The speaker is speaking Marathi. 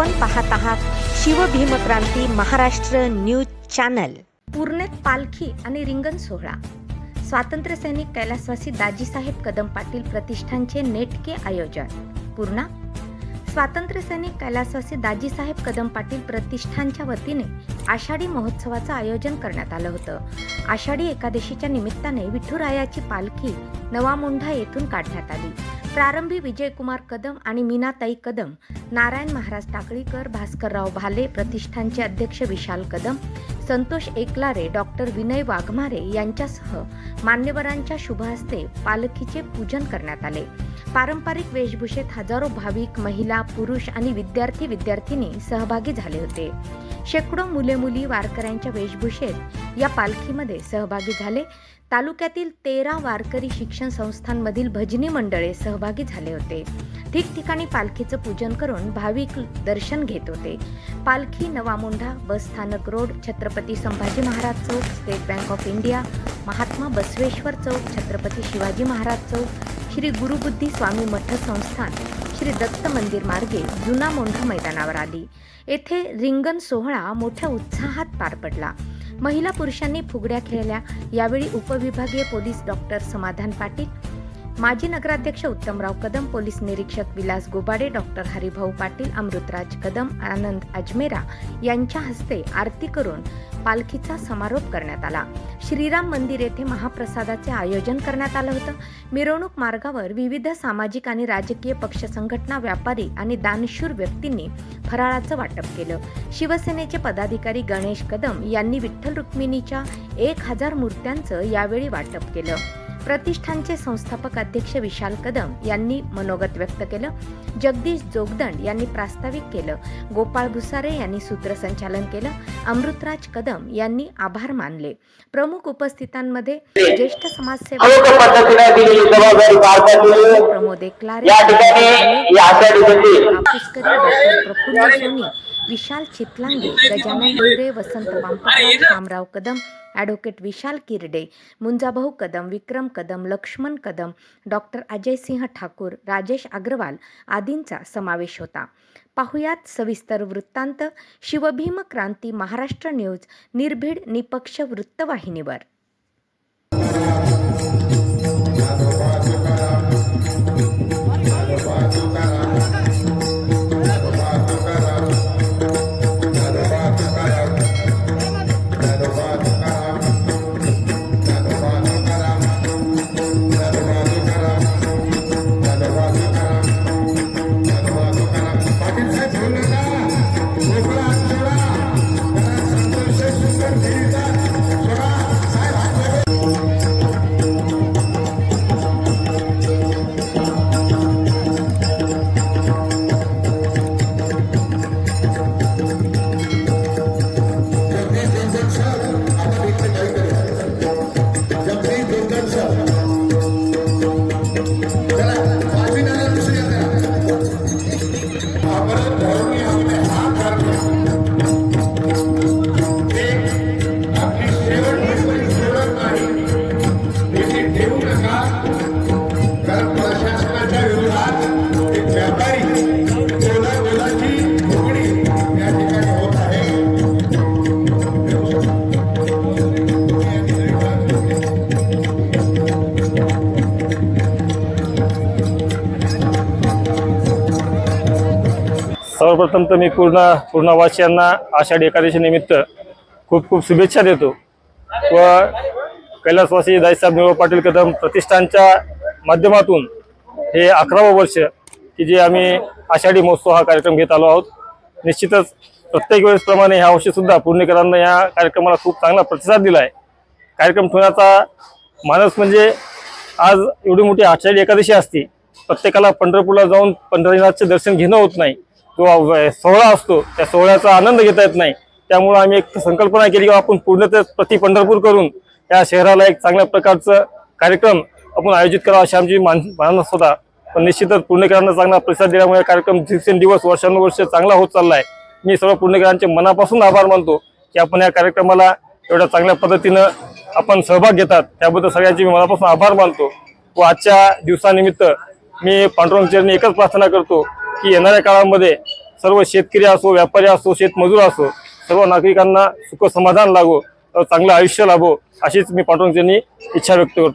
आपण पाहत आहात शिवभीमक्रांती महाराष्ट्र न्यूज चॅनल. पूर्णेत पालखी आणि रिंगण सोहळा. स्वातंत्र्य सैनिक कैलासवासी दाजीसाहेब कदम पाटील प्रतिष्ठानचे नेटके आयोजन. पूर्णा? स्वातंत्र्य सैनिक कैलासवासी दाजीसाहेब कदम पाटील प्रतिष्ठानच्या वतीने आषाढी महोत्सवाचं आयोजन करण्यात आलं होतं. आषाढी एकादशीच्या निमित्ताने विठुरायाची पालखी नवामोंढा येथून काढण्यात आली. प्रारंभी विजयकुमार कदम आणि मीनाताई कदम नारायण महाराज टाकळीकर भास्करराव भाले प्रतिष्ठानचे अध्यक्ष विशाल कदम संतोष एकलारे डॉक्टर विनय वाघमारे यांच्यासह मान्यवरांच्या शुभहस्ते पालखीचे पूजन करण्यात आले. पारंपरिक वेशभूषेत हजारो भाविक महिला पुरुष आणि विद्यार्थी विद्यार्थिनी सहभागी झाले होते. शेकडो मुले मुली वारकऱ्यांच्या वेशभूषेत या पालखीमध्ये सहभागी झाले. तालुक्यातील तेरा वारकरी शिक्षण संस्थांमधील भजनी मंडळे सहभागी झाले होते. ठिकठिकाणी पालखीचं पूजन करून भाविक दर्शन घेत होते. पालखी नवामोंढा बस स्थानक road Chhatrapati Sambhaji Maharaj Chowk State Bank of India Mahatma Basaveshwar चौक छत्रपती शिवाजी महाराज चौक श्री गुरुबुद्धी स्वामी मठ संस्थान श्री दत्त मंदिर मार्गे जुना मोंढा मैदानावर आली. येथे रिंगण सोहळा मोठ्या उत्साहात पार पडला. महिला पुरुषांनी फुगड्या खेळल्या. यावेळी उपविभागीय पोलीस डॉक्टर समाधान पाटील माजी नगराध्यक्ष उत्तमराव कदम पोलीस निरीक्षक विलास गोबाडे डॉक्टर हरिभाऊ पाटील अमृतराज कदम आनंद अजमेरा यांच्या हस्ते आरती करून पालखीचा समारोप करण्यात आला. श्रीराम मंदिर येथे महाप्रसादाचे आयोजन करण्यात आलं होतं. मिरवणूक मार्गावर विविध सामाजिक आणि राजकीय पक्ष संघटना व्यापारी आणि दानशूर व्यक्तींनी फराळाचं वाटप केलं. शिवसेनेचे पदाधिकारी गणेश कदम यांनी विठ्ठल रुक्मिणीच्या एक हजार मूर्त्यांचं यावेळी वाटप केलं. प्रतिष्ठानचे संस्थापक अध्यक्ष विशाल कदम यांनी मनोगत व्यक्त केलं. जगदीश जोगदंड यांनी प्रास्ताविक केलं. गोपाळ भुसारे यांनी सूत्रसंचालन केलं. अमृतराज कदम यांनी आभार मानले. प्रमुख उपस्थितांमध्ये ज्येष्ठ समाजसेवक Pramod Eklare Pushkari doctor Praful Soni Vishal Chitlange Gajanan Hire Vasant Bampkar Shamrao Kadam advocate Vishal Kirde Munjabhau Kadam Vikram Kadam Laxman Kadam doctor Ajay Singh Thakur Rajesh Agarwal आदींचा समावेश होता. पाहुयात सविस्तर वृत्तांत शिवभीम क्रांती महाराष्ट्र न्यूज निर्भीड निपक्ष वृत्तवाहिनीवर. सर्वप्रथम तर मी पूर्ण पूर्णवासियांना आषाढी एकादशी निमित्त खूप खूप शुभेच्छा देतो. व कैलासवासी दाईसाहेब निवळ पाटील कदम प्रतिष्ठानच्या माध्यमातून हे अकरावं वर्ष की जे आम्ही आषाढी महोत्सव हा कार्यक्रम घेत आलो आहोत. निश्चितच प्रत्येक वेळेसप्रमाणे ह्या वर्षीसुद्धा पुणेकरांना या कार्यक्रमाला खूप चांगला प्रतिसाद दिला आहे कार्यक्रम ठेवण्याचा मानस म्हणजे आज एवढी मोठी आषाढी एकादशी असते प्रत्येकाला पंढरपूरला जाऊन पंढरीनाथचे दर्शन घेणं होत नाही. किंवा सोहळा असतो त्या सोहळ्याचा आनंद घेता येत नाही. त्यामुळं आम्ही एक संकल्पना केली की आपण पूर्ण प्रति पंढरपूर करून या शहराला एक चांगल्या प्रकारचं कार्यक्रम आपण आयोजित करावा अशी आमची मान मानस होता पण निश्चितच पुणेकरांना चांगला प्रतिसाद दिल्यामुळे कार्यक्रम दिवसेंदिवस वर्षानुवर्ष चांगला होत चालला आहे मी सर्व पुणेकरांचे मनापासून आभार मानतो की आपण या कार्यक्रमाला एवढ्या चांगल्या पद्धतीनं आपण सहभाग घेतात. त्याबद्दल सगळ्यांचे मी मनापासून आभार मानतो व आजच्या दिवसानिमित्त मी पांडुरंग चरणी एकच प्रार्थना करतो की येणाऱ्या काळामध्ये सर्व शेतकरी असो व्यापारी असो शेतमजूर असो सर्व नागरिकांना सुख समाधान लागो चांगलं आयुष्य लाभो अशीच मी पाठवून त्यांनी इच्छा व्यक्त करतो.